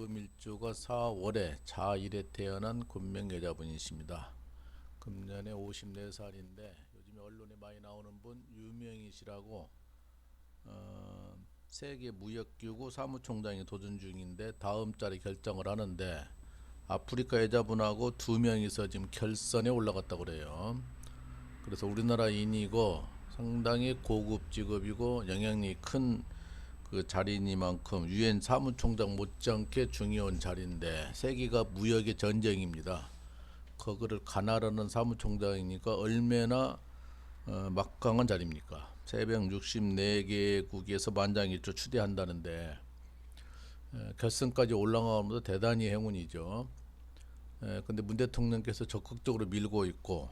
임금일주가 4월에 자1에 태어난 군명 여자분이십니다. 금년에 54살인데 요즘에 언론에 많이 나오는 분 유명이시라고 어, 세계 무역기구 사무총장이 도전 중인데 다음 달에 결정을 하는데 아프리카 여자분하고 두 명이서 지금 결선에 올라갔다고 그래요. 그래서 우리나라인이고 상당히 고급 직업이고 영향력이 큰 그 자리니만큼 유엔 사무총장 못지않게 중요한 자리인데 세계가 무역의 전쟁입니다. 그거를 가나라는 사무총장이니까 얼마나 어, 막강한 자리입니까? 새벽 64개국에서 만장일치 추대한다는데 에, 결승까지 올라가는 것도 대단히 행운이죠. 에, 근데 문 대통령께서 적극적으로 밀고 있고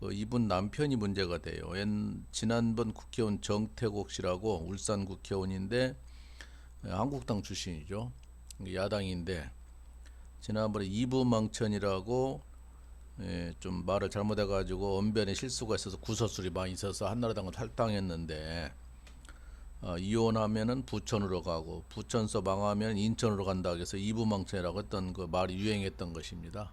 그 이분 남편이 문제가 돼요. 옛, 지난번 국회의원 정태국 씨라고 울산 국회의원인데 에, 한국당 출신이죠. 야당인데 지난번에 이부망천이라고 예, 좀 말을 잘못해가지고 언변에 실수가 있어서 구설수리 많이 있어서 한나라당을 탈당했는데 어, 이혼하면은 부천으로 가고 부천서 망하면 인천으로 간다 그래서 이부망천이라고 했던 그 말이 유행했던 것입니다.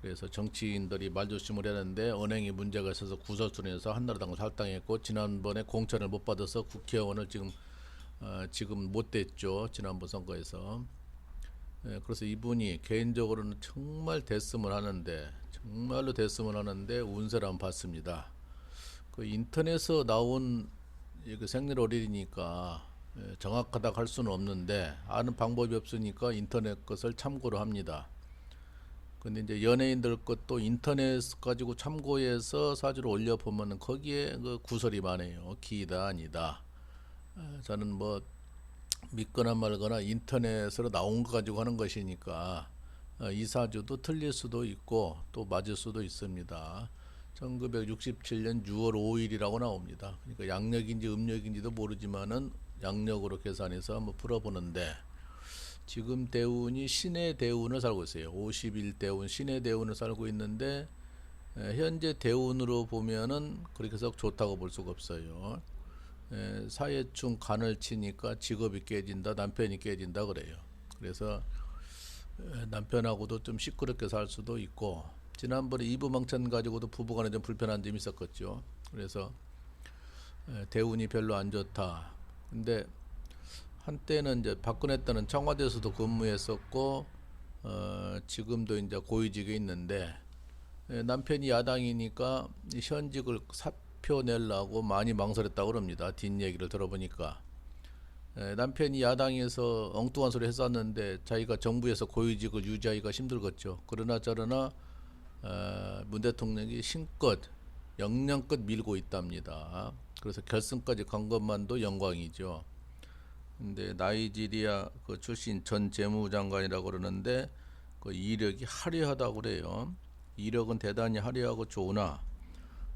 그래서 정치인들이 말조심을 했는데 은행에 문제가 있어서 구설수리에서 한나라당을 탈당했고 지난번에 공천을 못 받아서 국회의원을 지금 어, 지금 못 됐죠 지난번 선거에서 예, 그래서 이분이 개인적으로는 정말 됐으면 하는데 정말로 됐으면 하는데 운세를 한번 봤습니다. 그 인터넷에서 나온 이그 생년월일이니까 예, 정확하다고 할 수는 없는데 아는 방법이 없으니까 인터넷 것을 참고로 합니다. 근데 이제 연예인들 것도 인터넷 가지고 참고해서 사주를 올려 보면은 거기에 그 구설이 많아요. 기다 아니다. 에, 저는 뭐 믿거나 말거나 인터넷으로 나온 거 가지고 하는 것이니까 어, 이 사주도 틀릴 수도 있고 또 맞을 수도 있습니다. 1967년 6월 5일이라고 나옵니다. 그러니까 양력인지 음력인지도 모르지만은 양력으로 계산해서 한번 풀어보는데 지금 대운이 신의 대운을 살고 있어요. 51대운 신의 대운을 살고 있는데 에, 현재 대운으로 보면은 그렇게 해서 좋다고 볼 수가 없어요. 에, 사회충 간을 치니까 직업이 깨진다, 남편이 깨진다 그래요. 그래서 에, 남편하고도 좀 시끄럽게 살 수도 있고 지난번에 이부망천 가지고도 부부간에 좀 불편한 점이 있었겠죠. 그래서 에, 대운이 별로 안 좋다. 근데 한때는 이제 박근혜 때는 청와대에서도 근무했었고 어, 지금도 이제 고위직에 있는데 에, 남편이 야당이니까 이 현직을 사표 내려고 많이 망설였다고 그럽니다. 뒷 얘기를 들어보니까 에, 남편이 야당에서 엉뚱한 소리 했었는데 자기가 정부에서 고위직을 유지하기가 힘들겠죠. 그러나 저러나 어, 문 대통령이 신껏 영양껏 밀고 있답니다. 그래서 결승까지 간 것만도 영광이죠. 근데 나이지리아 그 출신 전 재무장관이라고 그러는데 그 이력이 화려하다고 그래요. 이력은 대단히 화려하고 좋으나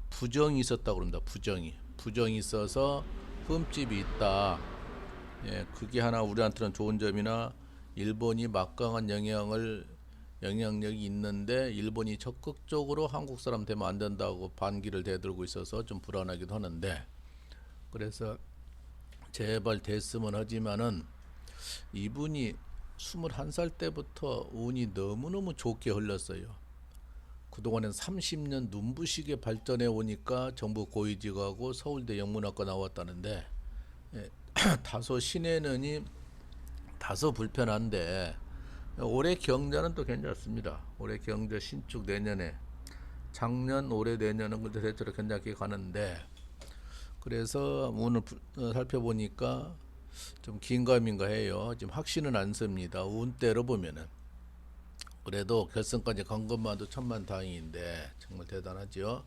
부정이 있었다고 그럽니다. 부정이. 부정이 있어서 흠집이 있다. 예, 그게 하나 우리한테는 좋은 점이나 일본이 막강한 영향을 영향력이 있는데 일본이 적극적으로 한국 사람 되면 안 된다고 반기를 대들고 있어서 좀 불안하기도 하는데 그래서 제발 됐으면 하지만은 이분이 21살 때부터 운이 너무너무 좋게 흘렀어요. 그동안엔 30년 눈부시게 발전해 오니까 정부 고위직하고 서울대 영문학과 나왔다는데 예, 다소 신해는이 다소 불편한데 올해 경자는 또 괜찮습니다. 올해 경자 신축 내년에 작년 올해 내년은 근데 대체로 괜찮게 가는데 그래서 오늘 부- 어, 살펴보니까 좀 긴가민가 해요. 지금 확신은 안 씁니다. 운대로 보면은 그래도 결승까지 간 것만도 천만 다행인데 정말 대단하죠.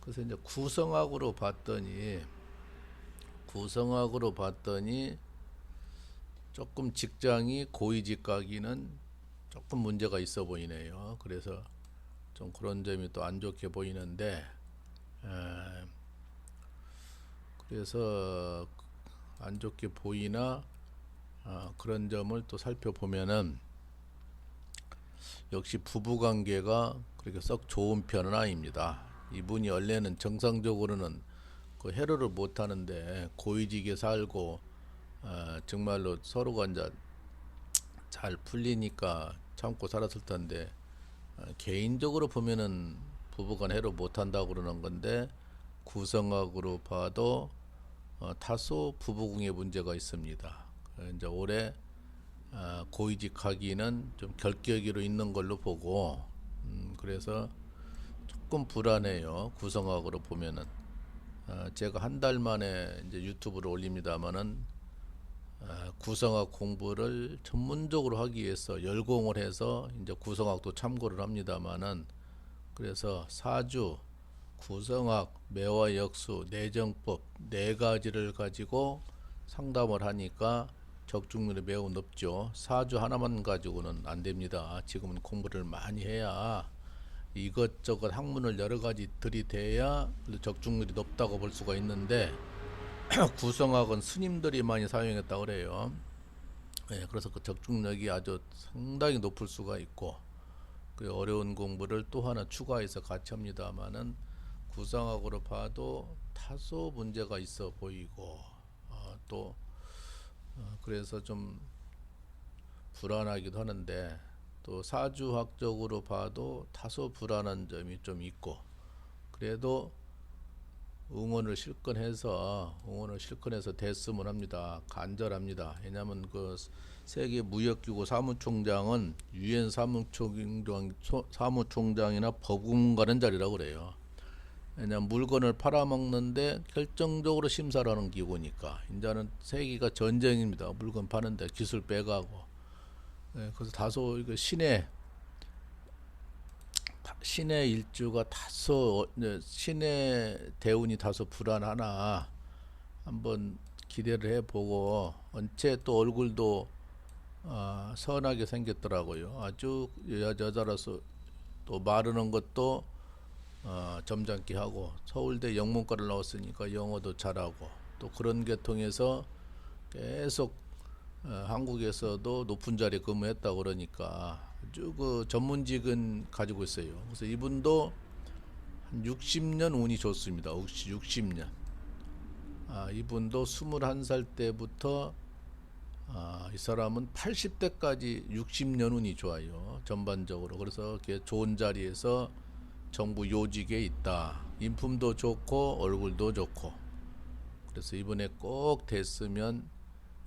그래서 이제 구성학으로 봤더니 구성학으로 봤더니 조금 직장이 고위직 가기는 조금 문제가 있어 보이네요. 그래서 좀 그런 점이 또 안 좋게 보이는데 에, 그래서 안 좋게 보이나 아, 그런 점을 또 살펴보면은 역시 부부 관계가 그렇게 썩 좋은 편은 아닙니다. 이분이 원래는 정상적으로는 그 해로를 못 하는데 고위직에 살고 어, 정말로 서로가 이제 잘 풀리니까 참고 살았을 텐데 어, 개인적으로 보면은 부부간 해로 못 한다고 그러는 건데 구성학으로 봐도 어, 다소 부부궁에 문제가 있습니다. 그 이제 올해 아, 고이직하기는 좀 결격으로 있는 걸로 보고 음, 그래서 조금 불안해요. 구성학으로 보면은 아, 제가 한 달 만에 이제 유튜브를 올립니다마는 아, 구성학 공부를 전문적으로 하기 위해서 열공을 해서 이제 구성학도 참고를 합니다마는 그래서 사주, 구성학, 매화 역수, 내정법 네 가지를 가지고 상담을 하니까 적중률이 매우 높죠. 사주 하나만 가지고는 안 됩니다. 지금은 공부를 많이 해야 이것저것 학문을 여러 가지 들이대야 적중률이 높다고 볼 수가 있는데 구성학은 스님들이 많이 사용했다 그래요. 예, 그래서 그 적중력이 아주 상당히 높을 수가 있고 그 어려운 공부를 또 하나 추가해서 같이 합니다만은 구성학으로 봐도 다소 문제가 있어 보이고 어, 또 어, 그래서 좀 불안하기도 하는데 또 사주학적으로 봐도 다소 불안한 점이 좀 있고 그래도 응원을 실컷해서 응원을 실컷해서 됐으면 합니다. 간절합니다. 왜냐하면 그 세계 무역기구 사무총장은 유엔 사무총장 사무총장이나 가는 자리라고 그래요. 왜냐면 물건을 팔아먹는데 결정적으로 심사를 하는 기구니까 이제는 세계가 전쟁입니다. 물건 파는데 기술 빼가고 예, 그래서 다소 이거 신의 신의 일주가 다소 신의 대운이 다소 불안하나 한번 기대를 해보고 언제 또 얼굴도 아, 선하게 생겼더라고요. 아주 여, 여자라서 또 마르는 것도 어, 점잖게 하고 서울대 영문과를 나왔으니까 영어도 잘하고 또 그런 계통에서 계속 어, 한국에서도 높은 자리에 근무했다 그러니까 아주 그 전문직은 가지고 있어요. 그래서 이분도 한 60년 운이 좋습니다. 혹시 60년. 아, 이분도 21살 때부터 아, 이 사람은 80대까지 60년 운이 좋아요. 전반적으로. 그래서 좋은 자리에서 정부 요직에 있다. 인품도 좋고 얼굴도 좋고. 그래서 이번에 꼭 됐으면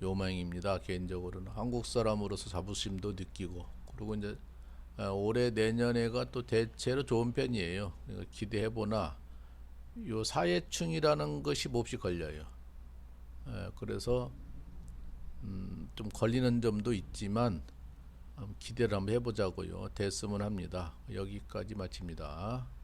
요망입니다. 개인적으로는 한국 사람으로서 자부심도 느끼고 그리고 이제 아, 올해 내년에가 또 대체로 좋은 편이에요. 그러니까 기대해 보나 요 사회충이라는 것이 몹시 걸려요. 에, 그래서 음, 좀 걸리는 점도 있지만 음, 기대를 한번 해보자고요. 됐으면 합니다. 여기까지 마칩니다.